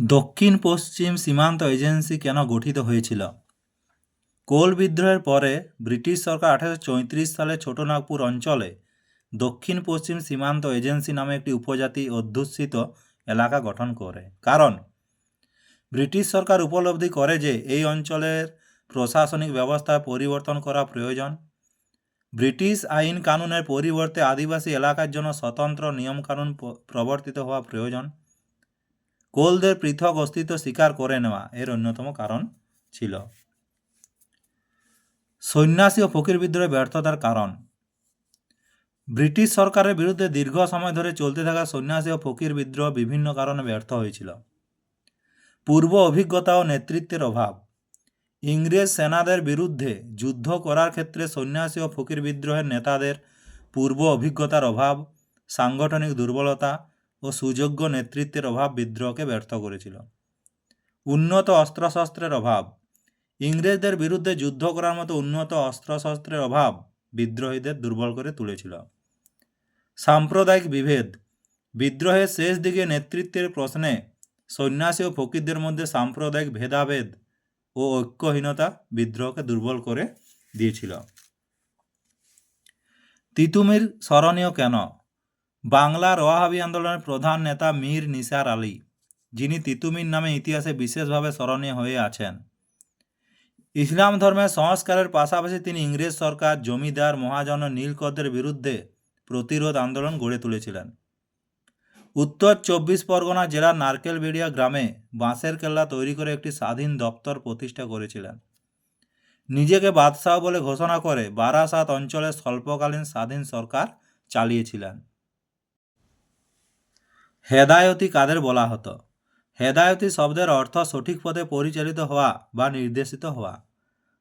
দক্ষিণ পশ্চিম সীমান্ত এজেন্সি কেন গঠিত হয়েছিল? কোল বিদ্রোহের পরে ব্রিটিশ সরকার আঠারোশো চৌত্রিশ সালে ছোটনাগপুর অঞ্চলে দক্ষিণ পশ্চিম সীমান্ত এজেন্সি নামে একটি উপজাতি অধ্যুষিত এলাকা গঠন করে। কারণ, ব্রিটিশ সরকার উপলব্ধি করে যে এই অঞ্চলের প্রশাসনিক ব্যবস্থা পরিবর্তন করা প্রয়োজন। ব্রিটিশ আইন কানুনের পরিবর্তে আদিবাসী এলাকার জন্য স্বতন্ত্র নিয়মকানুন প্রবর্তিত হওয়া প্রয়োজন। কোলদের পৃথক অস্তিত্ব স্বীকার করে নেওয়া এর অন্যতম কারণ ছিল। সন্ন্যাসী ও ফকির বিদ্রোহে ব্যর্থতার কারণ। ব্রিটিশ সরকারের বিরুদ্ধে দীর্ঘ সময় ধরে চলতে থাকা সন্ন্যাসী ও ফকির বিদ্রোহ বিভিন্ন কারণে ব্যর্থ হয়েছিল। পূর্ব অভিজ্ঞতা ও নেতৃত্বের অভাব। ইংরেজ সেনাদের বিরুদ্ধে যুদ্ধ করার ক্ষেত্রে সন্ন্যাসী ও ফকির বিদ্রোহের নেতাদের পূর্ব অভিজ্ঞতার অভাব, সাংগঠনিক দুর্বলতা ও সুযোগ্য নেতৃত্বের অভাব বিদ্রোহকে ব্যর্থ করেছিল। উন্নত অস্ত্রশস্ত্রের অভাব। ইংরেজদের বিরুদ্ধে যুদ্ধ করার মতো উন্নত অস্ত্রশস্ত্রের অভাব বিদ্রোহীদের দুর্বল করে তুলেছিল। সাম্প্রদায়িক বিভেদ। বিদ্রোহের শেষ দিকে নেতৃত্বের প্রশ্নে সন্ন্যাসী ও ফকিরদের মধ্যে সাম্প্রদায়িক ভেদাভেদ ও ঐক্যহীনতা বিদ্রোহকে দুর্বল করে দিয়েছিল। তিতুমির স্মরণীয় কেন? বাংলার ওয়াহাবি আন্দোলনের প্রধান নেতা মীর নিসার আলী, যিনি তিতুমির নামে ইতিহাসে বিশেষভাবে স্মরণীয় হয়ে আছেন। ইসলাম ধর্মের সংস্কারের পাশাপাশি তিনি ইংরেজ সরকার, জমিদার, মহাজন ও নীলকরদের বিরুদ্ধে প্রতিরোধ আন্দোলন গড়ে তুলেছিলেন। উত্তর চব্বিশ পরগনা জেলার নারকেলবেড়িয়া গ্রামে বাঁশের কেল্লা তৈরি করে একটি স্বাধীন দপ্তর প্রতিষ্ঠা করেছিলেন। নিজেকে বাদশাহ বলে ঘোষণা করে বারাসাত অঞ্চলে স্বল্পকালীন স্বাধীন সরকার চালিয়েছিলেন। হেদায়তি কাদের বলা হতো? হেদায়তি শব্দের অর্থ সঠিক পথে পরিচালিত হওয়া বা নির্দেশিত হওয়া।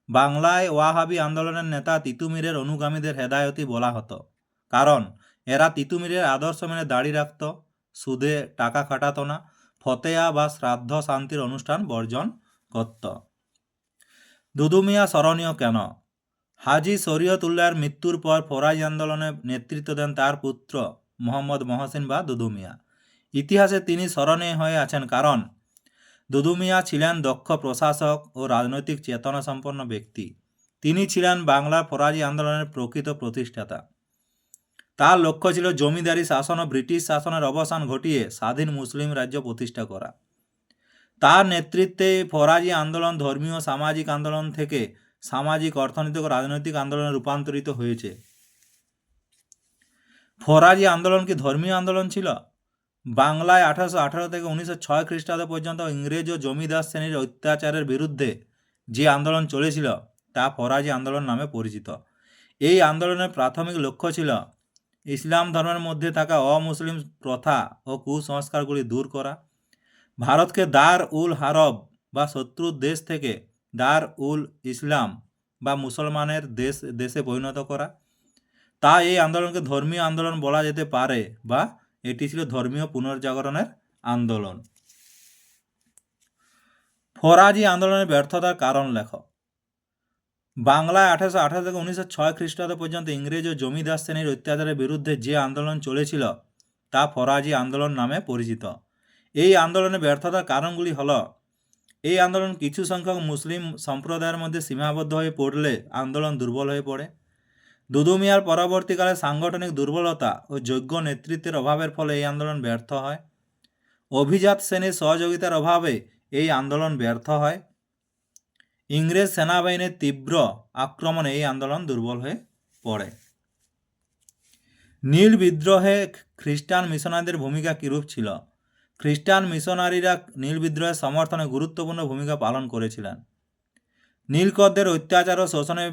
বাংলায় ওয়াহাবি আন্দোলনের নেতা তিতুমিরের অনুগামীদের হেদায়তি বলা হতো। কারণ, এরা তিতুমিরের আদর্শ মেনে দাড়ি রাখত, সুদে টাকা খাটাত না, ফতেয়া বা শ্রাদ্ধ শান্তির অনুষ্ঠান বর্জন করত। দুদুমিয়া স্মরণীয় কেন? হাজি শরীয়তুল্লাহর মৃত্যুর পর ফরাজ আন্দোলনে নেতৃত্ব দেন তার পুত্র মোহাম্মদ মহসিন বা দুদু মিয়া ইতিহাসে তিনি স্মরণীয় হয়ে আছেন কারণ দুদু মিয়া ছিলেন দক্ষ প্রশাসক ও রাজনৈতিক চেতনা সম্পন্ন ব্যক্তি। তিনি ছিলেন বাংলার ফরাজি আন্দোলনের প্রকৃত প্রতিষ্ঠাতা। তার লক্ষ্য ছিল জমিদারি শাসন ও ব্রিটিশ শাসনের অবসান ঘটিয়ে স্বাধীন মুসলিম রাজ্য প্রতিষ্ঠা করা। তার নেতৃত্বে ফরাজি আন্দোলন ধর্মীয় সামাজিক আন্দোলন থেকে সামাজিক, অর্থনৈতিক ও রাজনৈতিক আন্দোলনে রূপান্তরিত হয়েছে। ফরাজি আন্দোলন কি ধর্মীয় আন্দোলন ছিল? বাংলায় আঠারোশো আঠারো থেকে উনিশশো ছয় খ্রিস্টাব্দ পর্যন্ত ইংরেজ ও জমিদার শ্রেণির অত্যাচারের বিরুদ্ধে যে আন্দোলন চলেছিল, তা ফরাজি আন্দোলন নামে পরিচিত। এই আন্দোলনের প্রাথমিক লক্ষ্য ছিল ইসলাম ধর্মের মধ্যে থাকা অমুসলিম প্রথা ও কুসংস্কারগুলি দূর করা। ভারতকে দার উল হারব বা শত্রুর দেশ থেকে দার উল ইসলাম বা মুসলমানের দেশ, দেশে পরিণত করা। তা এই আন্দোলনকে ধর্মীয় আন্দোলন বলা যেতে পারে বা এটি ছিল ধর্মীয় পুনর্জাগরণের আন্দোলন। ফরাজি আন্দোলনের ব্যর্থতার কারণ লেখ। বাংলায় আঠারোশো আঠারো থেকে উনিশশো ছয় খ্রিস্টাব্দ পর্যন্ত ইংরেজ ও জমিদার শ্রেণির অত্যাচারের বিরুদ্ধে যে আন্দোলন চলেছিল, তা ফরাজি আন্দোলন নামে পরিচিত। এই আন্দোলনের ব্যর্থতার কারণগুলি হল, এই আন্দোলন কিছু সংখ্যক মুসলিম সম্প্রদায়ের মধ্যে সীমাবদ্ধ হয়ে পড়লে আন্দোলন দুর্বল হয়ে পড়ে। দুদুমিয়ার পরবর্তীকালে সাংগঠনিক দুর্বলতা ও যোগ্য নেতৃত্বের অভাবের ফলে এই আন্দোলন ব্যর্থ হয়। অভিজাত শ্রেণির সহযোগিতার অভাবে এই আন্দোলন ব্যর্থ হয়। ইংরেজ সেনাবাহিনীর তীব্র আক্রমণে এই আন্দোলন দুর্বল হয়ে পড়ে। নীল বিদ্রোহে খ্রিস্টান মিশনারিদের ভূমিকা কীরূপ ছিল? খ্রিস্টান মিশনারিরা নীল বিদ্রোহের সমর্থনে গুরুত্বপূর্ণ ভূমিকা পালন করেছিলেন। নীলকরদের অত্যাচার ও শোষণের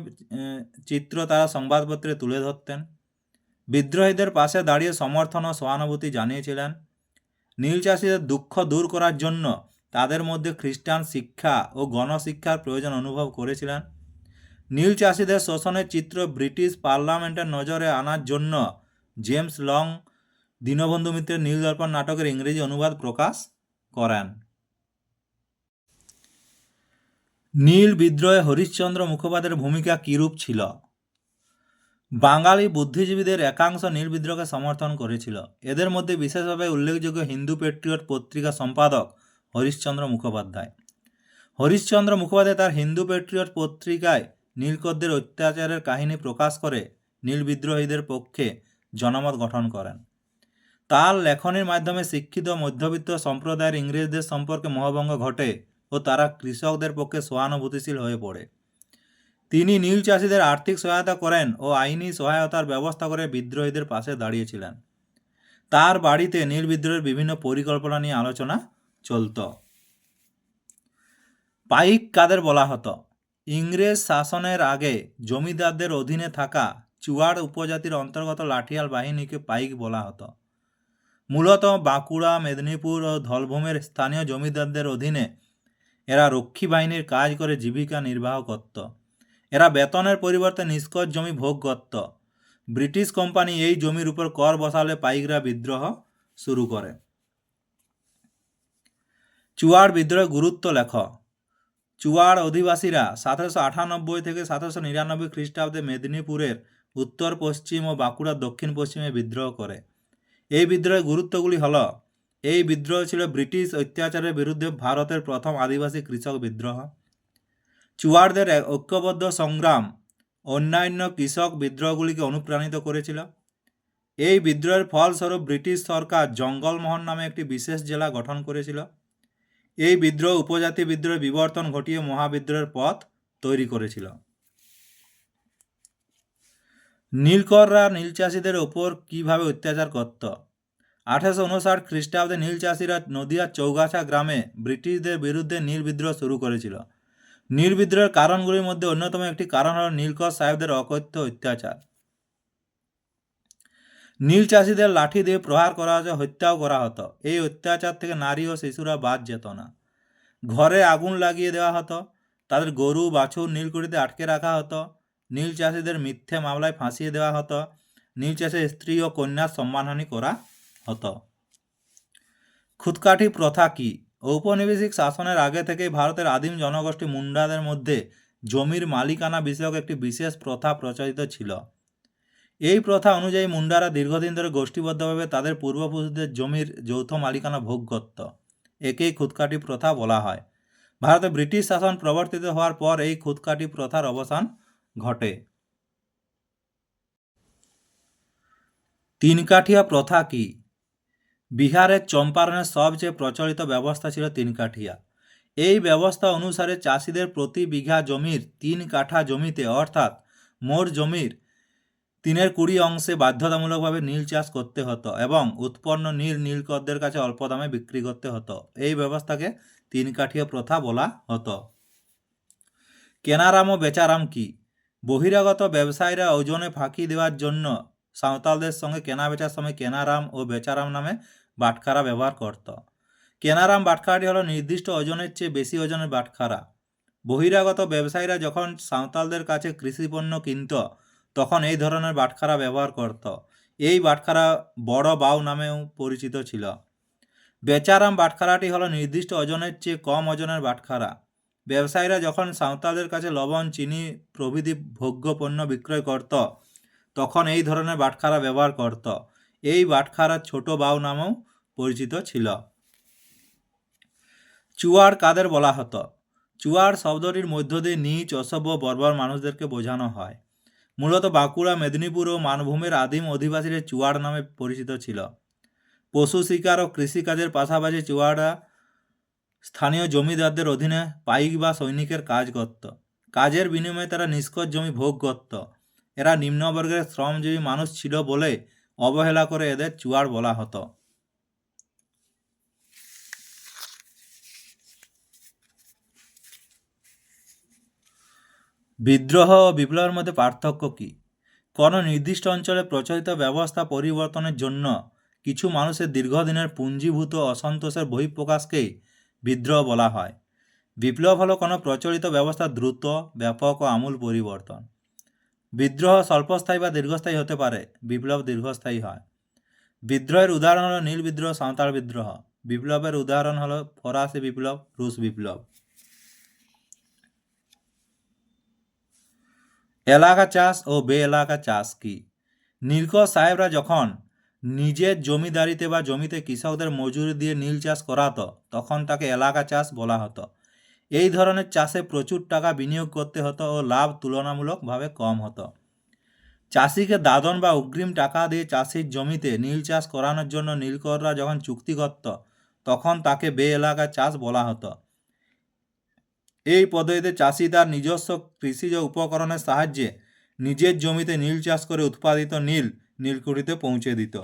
চিত্র তারা সংবাদপত্রে তুলে ধরতেন। বিদ্রোহীদের পাশে দাঁড়িয়ে সমর্থন ও সহানুভূতি জানিয়েছিলেন। নীল চাষিদের দুঃখ দূর করার জন্য তাদের মধ্যে খ্রিস্টান শিক্ষা ও গণশিক্ষার প্রয়োজন অনুভব করেছিলেন। নীল চাষিদের শোষণের চিত্র ব্রিটিশ পার্লামেন্টের নজরে আনার জন্য জেমস লং দীনবন্ধু মিত্রের নীল দর্পণ নাটকের ইংরেজি অনুবাদ প্রকাশ করেন। নীল বিদ্রোহে হরিশ্চন্দ্র মুখোপাধ্যায়ের ভূমিকা কীরূপ ছিল? বাঙালি বুদ্ধিজীবীদের একাংশ নীল বিদ্রোহকে সমর্থন করেছিল। এদের মধ্যে বিশেষভাবে উল্লেখযোগ্য হিন্দু পেট্রিয়ট পত্রিকা সম্পাদক হরিশ্চন্দ্র মুখোপাধ্যায়। হরিশ্চন্দ্র মুখোপাধ্যায় তার হিন্দু পেট্রিয়ট পত্রিকায় নীলকরদের অত্যাচারের কাহিনী প্রকাশ করে নীল বিদ্রোহীদের পক্ষে জনমত গঠন করেন। তার লেখনের মাধ্যমে শিক্ষিত মধ্যবিত্ত সম্প্রদায়ের ইংরেজদের সম্পর্কে মহাভঙ্গ ঘটে ও তারা কৃষকদের পক্ষে সহানুভূতিশীল হয়ে পড়ে। তিনি নীল চাষিদের আর্থিক সহায়তা করেন ও আইনি সহায়তার ব্যবস্থা করে বিদ্রোহীদের পাশে দাঁড়িয়েছিলেন। তার বাড়িতে নীল বিদ্রোহের বিভিন্ন পরিকল্পনা নিয়ে আলোচনা চলত। পাইক কাদের বলা হতো? ইংরেজ শাসনের আগে জমিদারদের অধীনে থাকা চুয়াড় উপজাতির অন্তর্গত লাঠিয়াল বাহিনীকে পাইক বলা হতো। মূলত বাঁকুড়া, মেদিনীপুর ও ধলভূমের স্থানীয় জমিদারদের অধীনে এরা রক্ষী বাহিনীর কাজ করে জীবিকা নির্বাহ করত। এরা বেতনের পরিবর্তে নিষ্কর জমি ভোগ করত। ব্রিটিশ কোম্পানি এই জমির উপর কর বসালে পাইকরা বিদ্রোহ শুরু করে। চুয়াড় বিদ্রোহের গুরুত্ব লেখ। চুয়াড় অধিবাসীরা সতেরোশো আটানব্বই থেকে সতেরোশো নিরানব্বই খ্রিস্টাব্দে মেদিনীপুরের উত্তর পশ্চিম ও বাঁকুড়ার দক্ষিণ পশ্চিমে বিদ্রোহ করে। এই বিদ্রোহের গুরুত্বগুলি হল এই বিদ্রোহ ছিল ব্রিটিশ অত্যাচারের বিরুদ্ধে ভারতের প্রথম আদিবাসী কৃষক বিদ্রোহ। চুয়াড়দের এক ঐক্যবদ্ধ সংগ্রাম অন্যান্য কৃষক বিদ্রোহগুলিকে অনুপ্রাণিত করেছিল। এই বিদ্রোহের ফলস্বরূপ ব্রিটিশ সরকার জঙ্গলমোহন নামে একটি বিশেষ জেলা গঠন করেছিল। এই বিদ্রোহ উপজাতি বিদ্রোহের বিবর্তন ঘটিয়ে মহাবিদ্রোহের পথ তৈরি করেছিল। নীলকররা নীলচাষীদের ওপর কীভাবে অত্যাচার করত? আঠারোশো উনষাট খ্রিস্টাব্দে নীল চাষিরা নদিয়ার চৌগাছা গ্রামে ব্রিটিশদের বিরুদ্ধে নীল বিদ্রোহ শুরু করেছিল। নীল বিদ্রোহের কারণগুলির মধ্যে অন্যতম একটি কারণ হল নীলকর সাহেবদের অকথ্য অত্যাচার। নীল চাষিদের লাঠি দিয়ে প্রহার করা হতো হত্যাও করা হতো। এই অত্যাচার থেকে নারী ও শিশুরা বাদ যেত না। ঘরে আগুন লাগিয়ে দেওয়া হতো, তাদের গরু, বাছুর, নীলকুঠিতে আটকে রাখা হতো, নীল চাষিদের মিথ্যে মামলায় ফাঁসিয়ে দেওয়া হতো, নীল চাষের স্ত্রী ও কন্যার সম্মানহানি করা হতো। খুদকাঠি প্রথা কি? ঔপনিবেশিক শাসনের আগে থেকেই ভারতের আদিম জনগোষ্ঠী মুন্ডাদের মধ্যে জমির মালিকানা বিষয়ক একটি বিশেষ প্রথা প্রচলিত ছিল। এই প্রথা অনুযায়ী মুন্ডারা দীর্ঘদিন ধরে গোষ্ঠীবদ্ধভাবে তাদের পূর্বপুরুষদের জমির যৌথ মালিকানা ভোগ করত। একেই খুদকাঠি প্রথা বলা হয়। ভারতে ব্রিটিশ শাসন প্রবর্তিত হওয়ার পর এই খুদকাঠি প্রথার অবসান ঘটে। তিনকাঠিয়া প্রথা কি? বিহারের চম্পারণের সবচেয়ে প্রচলিত ব্যবস্থা ছিল তিনকাঠিয়া এই ব্যবস্থা অনুসারে চাষিদের প্রতি বিঘা জমির তিন কাঠা জমিতে, অর্থাৎ মোর জমির তিনের কুড়ি অংশে বাধ্যতামূলকভাবে নীল চাষ করতে হতো এবং উৎপন্ন নীল নীলকরদের কাছে অল্প দামে বিক্রি করতে হতো। এই ব্যবস্থাকে তিন কাঠিয়া প্রথা বলা হতো। কেনারাম ও বেচারাম কি? বহিরাগত ব্যবসায়ীরা ওজনে ফাঁকি দেওয়ার জন্য সাঁওতালদের সঙ্গে কেনা বেচার সময় কেনারাম ও বেচারাম নামে বাটখারা ব্যবহার করত। কেনারাম বাটখারাটি হলো নির্দিষ্ট ওজনের চেয়ে বেশি ওজনের বাটখারা। বহিরাগত ব্যবসায়ীরা যখন সাঁওতালদের কাছে কৃষিপণ্য কিনত, তখন এই ধরনের বাটখারা ব্যবহার করত। এই বাটখারা বড় বাউ নামেও পরিচিত ছিল। বেচারাম বাটখারাটি হলো নির্দিষ্ট ওজনের চেয়ে কম ওজনের বাটখারা। ব্যবসায়ীরা যখন সাঁওতালদের কাছে লবণ, চিনি প্রভৃতি ভোগ্য পণ্য বিক্রয় করত, তখন এই ধরনের বাটখারা ব্যবহার করত। এই বাটখারা ছোট বাউ নামেও পরিচিত ছিল। চুয়ার কাদের বলা হতো? চুয়ার শব্দটির মধ্য দিয়ে নিচ, অসভ্য, বর্বর মানুষদেরকে বোঝানো হয়। মূলত বাঁকুড়া, মেদিনীপুর ও মানভূমের আদিম অধিবাসীরা চুয়াড় নামে পরিচিত ছিল। পশু শিকার ও কৃষিকাজের পাশাপাশি চুয়াড়া স্থানীয় জমিদারদের অধীনে পাইক বা সৈনিকের কাজ করত। কাজের বিনিময়ে তারা নিষ্কর জমি ভোগ করত। এরা নিম্নবর্গের শ্রমজীবী মানুষ ছিল বলে অবহেলা করে এদের চুয়াড় বলা হতো। বিদ্রোহ ও বিপ্লবের মধ্যে পার্থক্য কী? কোনো নির্দিষ্ট অঞ্চলে প্রচলিত ব্যবস্থা পরিবর্তনের জন্য কিছু মানুষের দীর্ঘদিনের পুঞ্জীভূত অসন্তোষের বহিঃপ্রকাশকেই বিদ্রোহ বলা হয়। বিপ্লব হলো কোনো প্রচলিত ব্যবস্থা দ্রুত, ব্যাপক ও আমূল পরিবর্তন। বিদ্রোহ স্বল্পস্থায়ী বা দীর্ঘস্থায়ী হতে পারে, বিপ্লব দীর্ঘস্থায়ী হয়। বিদ্রোহের উদাহরণ হলো নীল বিদ্রোহ, সাঁওতাল বিদ্রোহ। বিপ্লবের উদাহরণ হলো ফরাসি বিপ্লব, রুশ বিপ্লব। এলাকা চাষ ও বে এলাকা চাষ কি? নীলকর সাহেবরা যখন নিজের জমিদারিতে বা জমিতে কৃষকদের মজুরি দিয়ে নীল চাষ করাতো, তখন তাকে এলাকা চাষ বলা হতো। এই ধরনের চাষে প্রচুর টাকা বিনিয়োগ করতে হতো ও লাভ তুলনামূলকভাবে কম হতো। চাষিকে দাদন বা অগ্রিম টাকা দিয়ে চাষির জমিতে নীল চাষ করানোর জন্য নীলকররা যখন চুক্তি করত, তখন তাকে বে এলাকা চাষ বলা হতো। এই পদ্ধতিতে চাষি তার নিজস্ব কৃষিজ উপকরণের সাহায্যে নিজের জমিতে নীল চাষ করে উৎপাদিত নীল, নীলকুঠিতে পৌঁছে দিত।